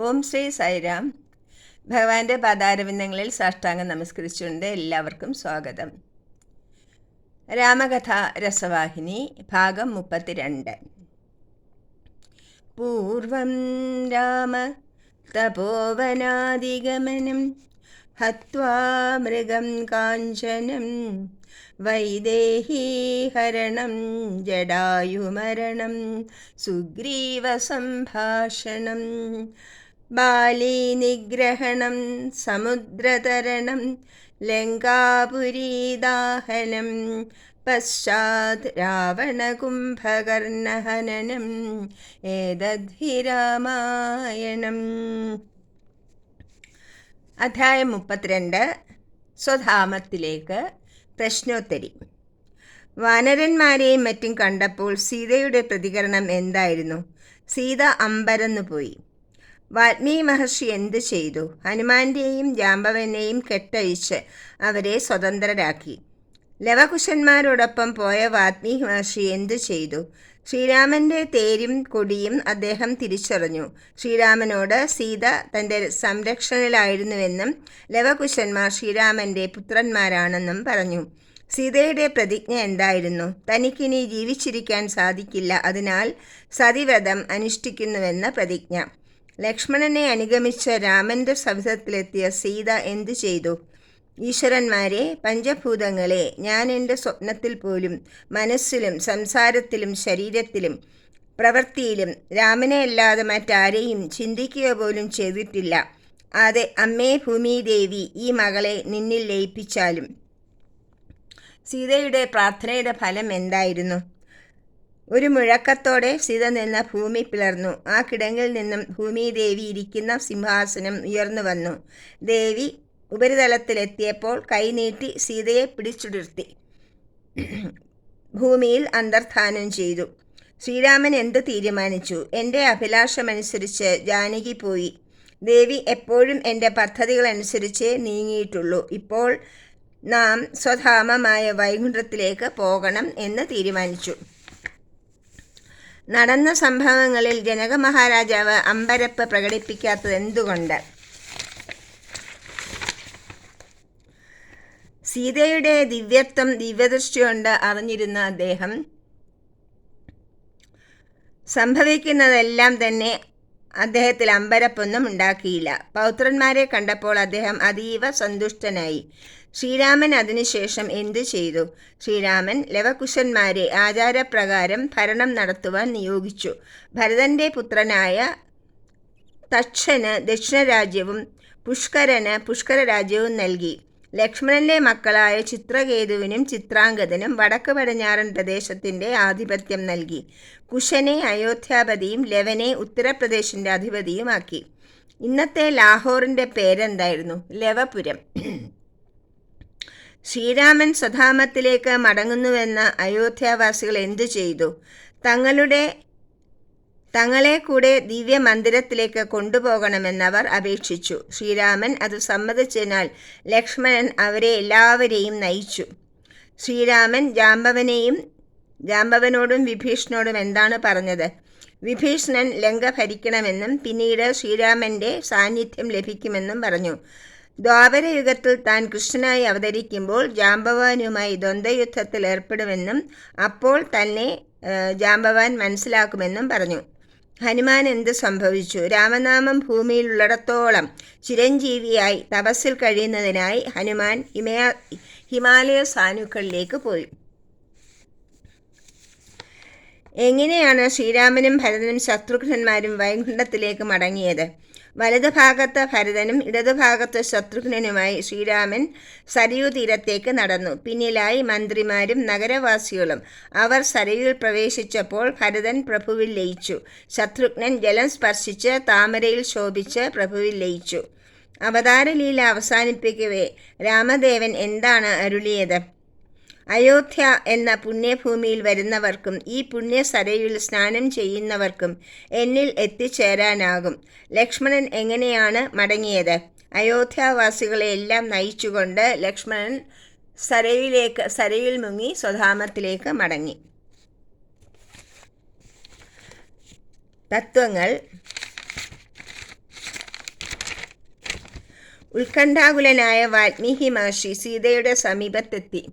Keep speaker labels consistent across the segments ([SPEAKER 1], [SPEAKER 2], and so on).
[SPEAKER 1] ഓം ശ്രീ സൈറാം ഭഗവാന്റെ പാതാരവിന്ദങ്ങളിൽ സാഷ്ടാംഗം നമസ്കരിച്ചുകൊണ്ട് എല്ലാവർക്കും സ്വാഗതം. രാമകഥ രസവാഹിനി ഭാഗം മുപ്പത്തിരണ്ട്. പൂർവം രാമ തപോവനാദിഗമനം ഹത്വാ മൃഗം കാഞ്ചനം വൈദേഹീഹരണം ജടായുമരണം സുഗ്രീവസംഭാഷണം ബാലീനിഗ്രഹണം സമുദ്രതരണം ലങ്കാപുരീദാഹനം പശ്ചാത് രാവണകുംഭകർണഹനനം ഏതദ്ധി രാമായണം അധ്യായം മുപ്പത്തിരണ്ട്. സ്വധാമത്തിലേക്ക് പ്രശ്നോത്തരി. വാനരന്മാരെയും മറ്റും കണ്ടപ്പോൾ സീതയുടെ പ്രതികരണം എന്തായിരുന്നു? സീത അമ്പരന്നു പോയി വാൽമീകി മഹർഷി എന്തു ചെയ്തു? ഹനുമാന്റെയും ജാമ്പവനെയും കെട്ടഴിച്ച് അവരെ സ്വതന്ത്രരാക്കി. ലവകുശന്മാരോടൊപ്പം പോയ വാൽമീകി മഹർഷി എന്തു ചെയ്തു? ശ്രീരാമന്റെ തേരും കൊടിയും അദ്ദേഹം തിരിച്ചറിഞ്ഞു. ശ്രീരാമനോട് സീത തന്റെ സംരക്ഷണയിലായിരുന്നുവെന്നും ലവകുശന്മാർ ശ്രീരാമന്റെ പുത്രന്മാരാണെന്നും പറഞ്ഞു. സീതയുടെ പ്രതിജ്ഞ എന്തായിരുന്നു? തനിക്കിനി ജീവിച്ചിരിക്കാൻ സാധിക്കില്ല. അതിനാൽ സതിവ്രതം അനുഷ്ഠിക്കുന്നുവെന്ന പ്രതിജ്ഞ. ലക്ഷ്മണനെ അനുഗമിച്ച രാമന്റെ സവിധത്തിലെത്തിയ സീത എന്തു ചെയ്തു? ഈശ്വരന്മാരെ പഞ്ചഭൂതങ്ങളെ ഞാൻ എന്റെ സ്വപ്നത്തിൽ പോലും മനസ്സിലും സംസാരത്തിലും ശരീരത്തിലും പ്രവൃത്തിയിലും രാമനെ അല്ലാതെ മറ്റാരെയും ചിന്തിക്കുക പോലും ചെയ്തിട്ടില്ല. അതെ അമ്മേ ഭൂമിദേവി ഈ മകളെ നിന്നിൽ ലയിപ്പിച്ചാലും. സീതയുടെ പ്രാർത്ഥനയുടെ ഫലം എന്തായിരുന്നു? ഒരു മുഴക്കത്തോടെ സീത നിന്ന ഭൂമി പിളർന്നു. ആ കിടങ്ങിൽ നിന്നും ഭൂമിദേവി ഇരിക്കുന്ന സിംഹാസനം ഉയർന്നു വന്നു. ദേവി ഉപരിതലത്തിലെത്തിയപ്പോൾ കൈനീട്ടി സീതയെ പിടിച്ചുടിർത്തി. ഭൂമിയിൽ അന്തർധാനം ചെയ്തു. ശ്രീരാമൻ എന്ത് തീരുമാനിച്ചു? എന്റെ അഭിലാഷമനുസരിച്ച് ജാനകി പോയി. ദേവി എപ്പോഴും എന്റെ പദ്ധതികളനുസരിച്ച് നീങ്ങിയിട്ടുള്ളൂ. ഇപ്പോൾ നാം സ്വധാമമായ വൈകുണ്ഠത്തിലേക്ക് പോകണം എന്ന് തീരുമാനിച്ചു. നടന്ന സംഭവങ്ങളിൽ ജനക മഹാരാജാവ് അമ്പരപ്പ് പ്രകടിപ്പിക്കാത്തത് എന്തുകൊണ്ട് സീതയുടെ ദിവ്യത്വം ദിവ്യദൃഷ്ടി കൊണ്ട് അറിഞ്ഞിരുന്ന അദ്ദേഹം സംഭവിക്കുന്നതെല്ലാം തന്നെ അദ്ദേഹത്തിൽ അമ്പരപ്പൊന്നും ഉണ്ടാക്കിയില്ല. പൗത്രന്മാരെ കണ്ടപ്പോൾ അദ്ദേഹം അതീവ സന്തുഷ്ടനായി. ശ്രീരാമൻ അതിനുശേഷം എന്തു ചെയ്തു? ശ്രീരാമൻ ലവകുശന്മാരെ ആചാരപ്രകാരം ഭരണം നടത്തുവാൻ നിയോഗിച്ചു. ഭരതന്റെ പുത്രനായ തക്ഷന് ദക്ഷിണരാജ്യവും പുഷ്കരന് പുഷ്കര രാജ്യവും നൽകി. ലക്ഷ്മണന്റെ മക്കളായ ചിത്രകേതുവിനും ചിത്രാംഗതനും വടക്ക് പടിഞ്ഞാറൻ പ്രദേശത്തിന്റെ ആധിപത്യം നൽകി. കുശനെ അയോധ്യാപതിയും ലവനെ ഉത്തർപ്രദേശിന്റെ അധിപതിയുമാക്കി ഇന്നത്തെ ലാഹോറിന്റെ പേരെന്തായിരുന്നു? ലവപുരം. ശ്രീരാമൻ സ്വധാമത്തിലേക്ക് മടങ്ങുന്നുവെന്ന അയോധ്യാവാസികൾ എന്തു ചെയ്തു? തങ്ങളുടെ തങ്ങളെ കൂടെ ദിവ്യ മന്ദിരത്തിലേക്ക് കൊണ്ടുപോകണമെന്നവർ അപേക്ഷിച്ചു. ശ്രീരാമൻ അത് സമ്മതിച്ചതിനാൽ ലക്ഷ്മണൻ അവരെ എല്ലാവരെയും നയിച്ചു. ശ്രീരാമൻ ജാമ്പവനെയും ജാമ്പവനോടും വിഭീഷണോടും എന്താണ് പറഞ്ഞത്? വിഭീഷണൻ ലങ്ക ഭരിക്കണമെന്നും പിന്നീട് ശ്രീരാമന്റെ സാന്നിധ്യം ലഭിക്കുമെന്നും പറഞ്ഞു. ദ്വാപരയുഗത്തിൽ താൻ കൃഷ്ണനായി അവതരിക്കുമ്പോൾ ജാമ്പവാനുമായി ദ്വന്ദ്വയുദ്ധത്തിൽ ഏർപ്പെടുമെന്നും അപ്പോൾ തന്നെ ജാംബവാൻ മനസ്സിലാക്കുമെന്നും പറഞ്ഞു. ഹനുമാൻ എന്ത് സംഭവിച്ചു? രാമനാമം ഭൂമിയിലുള്ളിടത്തോളം ചിരഞ്ജീവിയായി തപസ്സിൽ കഴിയുന്നതിനായി ഹനുമാൻ ഹിമയ ഹിമാലയ സാനുക്കളിലേക്ക് പോയി. എങ്ങനെയാണ് ശ്രീരാമനും ഭരതനും ശത്രുഘ്നന്മാരും വൈകുണ്ഠത്തിലേക്ക് മടങ്ങിയത്? വലതുഭാഗത്ത് ഭരതനും ഇടതുഭാഗത്ത് ശത്രുഘ്നനുമായി ശ്രീരാമൻ സരയൂ തീരത്തേക്ക് നടന്നു. പിന്നിലായി മന്ത്രിമാരും നഗരവാസികളും അവർ സരയുവിൽ പ്രവേശിച്ചപ്പോൾ ഭരതൻ പ്രഭുവിൽ ലയിച്ചു. ശത്രുഘ്നൻ ജലം സ്പർശിച്ച് താമരയിൽ ശോഭിച്ച് പ്രഭുവിൽ ലയിച്ചു. അവതാരലീല അവസാനിപ്പിക്കവേ രാമദേവൻ എന്താണ് അരുളിയത്? അയോധ്യ എന്ന പുണ്യഭൂമിയിൽ വരുന്നവർക്കും ഈ പുണ്യസരയിൽ സ്നാനം ചെയ്യുന്നവർക്കും എന്നിൽ എത്തിച്ചേരാനാകും. ലക്ഷ്മണൻ എങ്ങനെയാണ് മടങ്ങിയത്? അയോധ്യാവാസികളെ എല്ലാം നയിച്ചുകൊണ്ട് ലക്ഷ്മണൻ സരയിലേക്ക് സരയിൽ മുങ്ങി സ്വധാമത്തിലേക്ക് മടങ്ങി. തത്വങ്ങൾ. ഉത്കണ്ഠാകുലനായ വാൽമീകി മഹർഷി സീതയുടെ സമീപത്തെത്തി.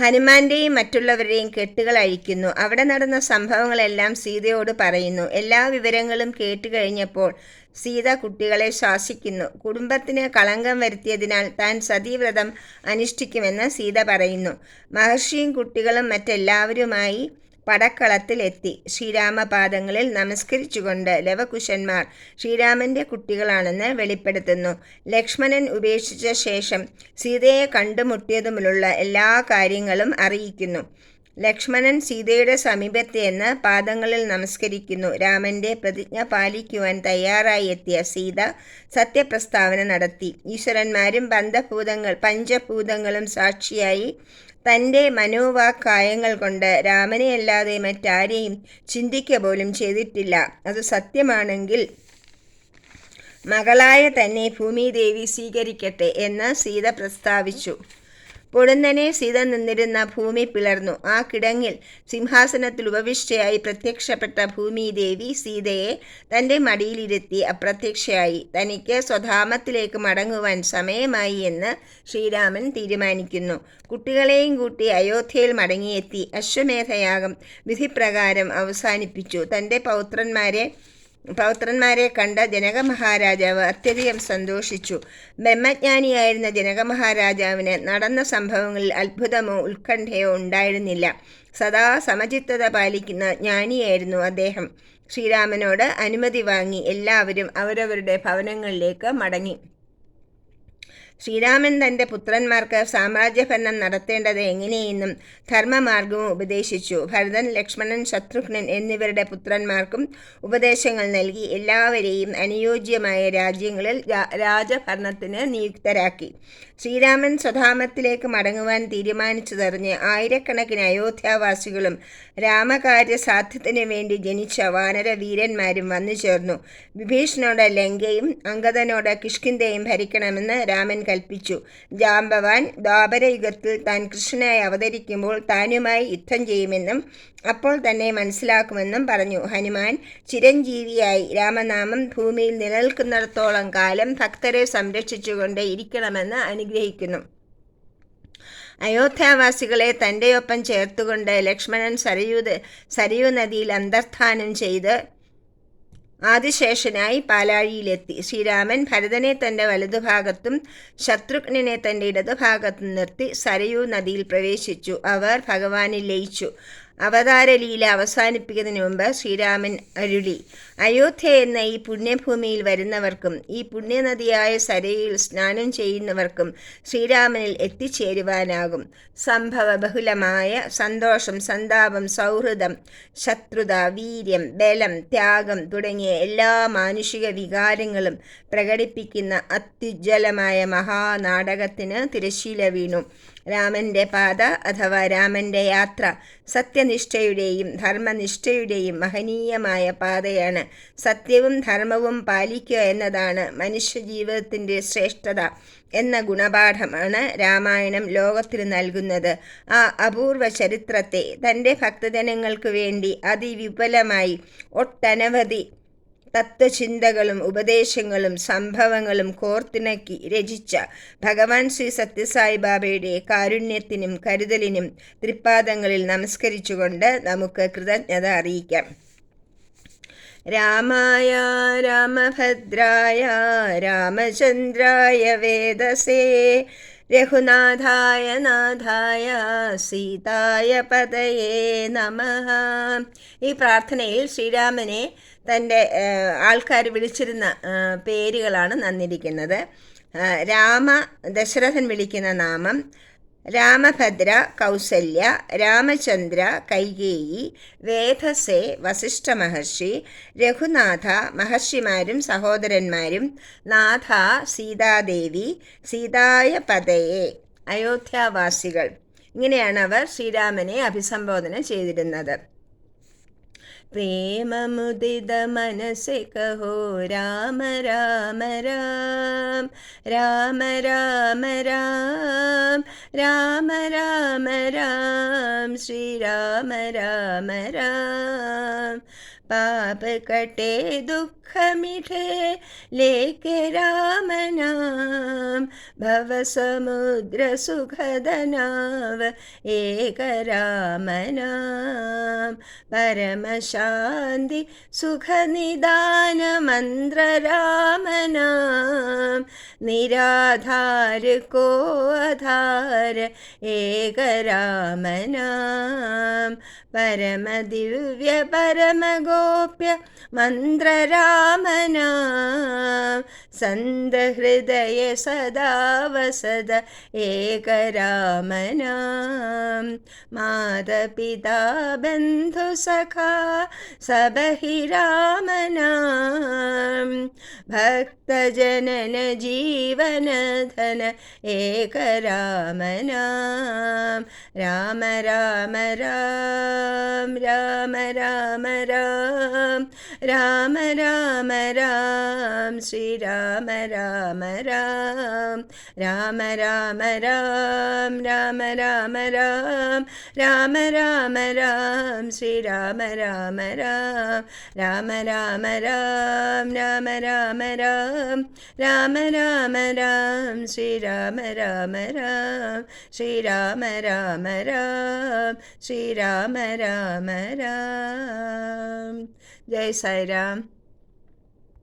[SPEAKER 1] ഹനുമാന്റെയും മറ്റുള്ളവരുടെയും കെട്ടുകൾ അഴിക്കുന്നു. അവിടെ നടന്ന സംഭവങ്ങളെല്ലാം സീതയോട് പറയുന്നു. എല്ലാ വിവരങ്ങളും കേട്ട് കഴിഞ്ഞപ്പോൾ സീത കുട്ടികളെ ശാസിക്കുന്നു. കുടുംബത്തിന് കളങ്കം വരുത്തിയതിനാൽ താൻ സതീവ്രതം അനുഷ്ഠിക്കുമെന്ന് സീത പറയുന്നു. മഹർഷിയും കുട്ടികളും മറ്റെല്ലാവരുമായി പടക്കളത്തിലെത്തി. ശ്രീരാമപാദങ്ങളിൽ നമസ്കരിച്ചുകൊണ്ട് ലവകുശന്മാർ ശ്രീരാമന്റെ കുട്ടികളാണെന്ന് വെളിപ്പെടുത്തുന്നു. ലക്ഷ്മണൻ ഉപേക്ഷിച്ച ശേഷം സീതയെ കണ്ടുമുട്ടിയതുമുള്ള എല്ലാ കാര്യങ്ങളും അറിയിക്കുന്നു. ലക്ഷ്മണൻ സീതയുടെ സമീപത്തേന്ന് പാദങ്ങളിൽ നമസ്കരിക്കുന്നു. രാമന്റെ പ്രതിജ്ഞ പാലിക്കുവാൻ തയ്യാറായി എത്തിയ സീത സത്യപ്രസ്താവന നടത്തി. ഈശ്വരന്മാരും ബന്ധഭൂതങ്ങൾ പഞ്ചഭൂതങ്ങളും സാക്ഷിയായി തന്റെ മനോവാക്കായങ്ങൾ കൊണ്ട് രാമനെയല്ലാതെ മറ്റാരെയും ചിന്തിക്കുക പോലും ചെയ്തിട്ടില്ല. അത് സത്യമാണെങ്കിൽ മകളായ തന്നെ ഭൂമിദേവി സ്വീകരിക്കട്ടെ എന്ന് സീത പ്രസ്താവിച്ചു. പൊടുന്നനെ സീത നിന്നിരുന്ന ഭൂമി പിളർന്നു. ആ കിടങ്ങിൽ സിംഹാസനത്തിൽ ഉപവിഷ്ടയായി പ്രത്യക്ഷപ്പെട്ട ഭൂമിദേവി സീതയെ തന്റെ മടിയിലിരുത്തി അപ്രത്യക്ഷയായി. തനിക്ക് സ്വധാമത്തിലേക്ക് മടങ്ങുവാൻ സമയമായി എന്ന് ശ്രീരാമൻ തീരുമാനിക്കുന്നു. കുട്ടികളെയും കൂട്ടി അയോധ്യയിൽ മടങ്ങിയെത്തി. അശ്വമേധയാഗം വിധിപ്രകാരം അവസാനിപ്പിച്ചു. തന്റെ പൗത്രന്മാരെ പൗത്രന്മാരെ കണ്ട ജനക മഹാരാജാവ് അത്യധികം സന്തോഷിച്ചു. ബ്രഹ്മജ്ഞാനിയായിരുന്ന ജനക മഹാരാജാവിന് നടന്ന സംഭവങ്ങളിൽ അത്ഭുതമോ ഉത്കണ്ഠയോ ഉണ്ടായിരുന്നില്ല. സദാ സമചിത്തത പാലിക്കുന്ന ജ്ഞാനിയായിരുന്നു അദ്ദേഹം. ശ്രീരാമനോട് അനുമതി വാങ്ങി എല്ലാവരും അവരവരുടെ ഭവനങ്ങളിലേക്ക് മടങ്ങി. ശ്രീരാമൻ തന്റെ പുത്രന്മാർക്ക് സാമ്രാജ്യഭരണം നടത്തേണ്ടത് എങ്ങനെയെന്നും ധർമ്മമാർഗവും ഉപദേശിച്ചു. ഭരതൻ ലക്ഷ്മണൻ ശത്രുഘ്നൻ എന്നിവരുടെ പുത്രന്മാർക്കും ഉപദേശങ്ങൾ നൽകി എല്ലാവരെയും അനുയോജ്യമായ രാജ്യങ്ങളിൽ രാജഭരണത്തിന് നിയുക്തരാക്കി. ശ്രീരാമൻ സ്വധാമത്തിലേക്ക് മടങ്ങുവാൻ തീരുമാനിച്ചതറിഞ്ഞ് ആയിരക്കണക്കിന് അയോധ്യാവാസികളും രാമകാര്യ സാധ്യത്തിനു വേണ്ടി ജനിച്ച വാനര വീരന്മാരും വന്നു ചേർന്നു വിഭീഷണോട് ലങ്കയും അങ്കദനോട് കിഷ്കിന്തയും ഭരിക്കണമെന്ന് രാമൻ കൽപ്പിച്ചു. ജാമ്പവാൻ ദ്വാപരയുഗത്തിൽ താൻ കൃഷ്ണനായി അവതരിക്കുമ്പോൾ താനുമായി യുദ്ധം ചെയ്യുമെന്നും അപ്പോൾ തന്നെ മനസ്സിലാക്കുമെന്നും പറഞ്ഞു. ഹനുമാൻ ചിരഞ്ജീവിയായി രാമനാമം ഭൂമിയിൽ നിലനിൽക്കുന്നിടത്തോളം കാലം ഭക്തരെ സംരക്ഷിച്ചുകൊണ്ട് ഇരിക്കണമെന്ന് അനുഗ്രഹിക്കുന്നു. അയോധ്യാവാസികളെ തന്റെയൊപ്പം ചേർത്തുകൊണ്ട് ലക്ഷ്മണൻ സരയൂ സരയൂ നദിയിൽ അന്തർധാനം ചെയ്ത് ആദിശേഷനായി പാലാഴിയിലെത്തി. ശ്രീരാമൻ ഭരതനെ തന്റെ വലതുഭാഗത്തും ശത്രുഘ്നെ തന്റെ ഇടതുഭാഗത്തും നിർത്തി സരയൂ നദിയിൽ പ്രവേശിച്ചു. അവർ ഭഗവാനിൽ ലയിച്ചു. അവതാരലീല അവസാനിപ്പിക്കുന്നതിന് മുമ്പ് ശ്രീരാമൻ അരുളി. അയോധ്യ എന്ന ഈ പുണ്യഭൂമിയിൽ വരുന്നവർക്കും ഈ പുണ്യനദിയായ സരയിൽ സ്നാനം ചെയ്യുന്നവർക്കും ശ്രീരാമനിൽ എത്തിച്ചേരുവാനാകും. സംഭവ ബഹുലമായ സന്തോഷം സന്താപം സൗഹൃദം ശത്രുത വീര്യം ബലം ത്യാഗം തുടങ്ങിയ എല്ലാ മാനുഷിക വികാരങ്ങളും പ്രകടിപ്പിക്കുന്ന അത്യുജ്വലമായ മഹാനാടകത്തിന് തിരശീല വീണു. രാമന്റെ പാത അഥവാ രാമന്റെ യാത്ര സത്യനിഷ്ഠയുടെയും ധർമ്മനിഷ്ഠയുടെയും മഹനീയമായ പാതയാണ്. സത്യവും ധർമ്മവും പാലിക്കുക എന്നതാണ് മനുഷ്യജീവിതത്തിന്റെ ശ്രേഷ്ഠത എന്ന ഗുണപാഠമാണ് രാമായണം ലോകത്തിന് നൽകുന്നത്. ആ അപൂർവ ചരിത്രത്തെ തന്റെ ഭക്തജനങ്ങൾക്ക് വേണ്ടി അതിവിപുലമായി ഒട്ടനവധി തത്വചിന്തകളും ഉപദേശങ്ങളും സംഭവങ്ങളും കോർത്തിണക്കി രചിച്ച ഭഗവാൻ ശ്രീ സത്യസായി ബാബയുടെ കാരുണ്യത്തിനും കരുതലിനും തൃപ്പാദങ്ങളിൽ നമസ്കരിച്ചുകൊണ്ട് നമുക്ക് കൃതജ്ഞത അറിയിക്കാം. രാമായ രാമഭദ്രായ രാമചന്ദ്രായ വേദസേ രഘുനാഥായ നാഥായ സീതായ പതയേ നമ. ഈ പ്രാർത്ഥനയിൽ ശ്രീരാമനെ തന്റെ ആൾക്കാർ വിളിച്ചിരുന്ന പേരുകളാണ് നന്നിരിക്കുന്നത് രാമ ദശരഥൻ വിളിക്കുന്ന നാമം രാമഭദ്ര കൗസല്യ രാമചന്ദ്ര കൈകേയി വേദസേ വസിഷ്ഠ മഹർഷി രഘുനാഥ മഹർഷിമാരും സഹോദരന്മാരും നാഥ സീതാദേവി സീതായ പതയെ അയോധ്യാവാസികൾ. ഇങ്ങനെയാണ് അവർ ശ്രീരാമനെ അഭിസംബോധന ചെയ്തിരുന്നത്. प्रेममुदित मनसे कहो, राम राम राम राम राम राम राम राम राम श्रीराम राम राम पाप कटे, दुख मिठे लेके रामनाम भवसमुद्रसुखदनाव एकरामनाम परमशान्ति सुखनिदानमन्त्ररामनाम निराधार को आधार एकरामनाम परमदिव्य परमगोप्य मन्त्ररामनाम दिव्य परम गोप्य मन्त्र राम नाम सन्द हृदय सदा वसद एक राम नाम मातपिता बन्धु सखा सब हि राम नाम भक्तजनन जीवन धन एक राम नाम राम राम राम राम राम राम राम राम ശ്രീരാമ രാമ രാം രാമ രാമ രാം രാമ രാമ രാം രാമ രാമ രാം ശ്രീരാമ രാമ രാം രാമ രാമ രാം രാമ രാമ രാം രാമ രാമ രാം ശ്രീരാമ രാമ രാം ശ്രീരാമ രാമ രാം ശ്രീരാമ രാമ രാം ജയ് സായിരാം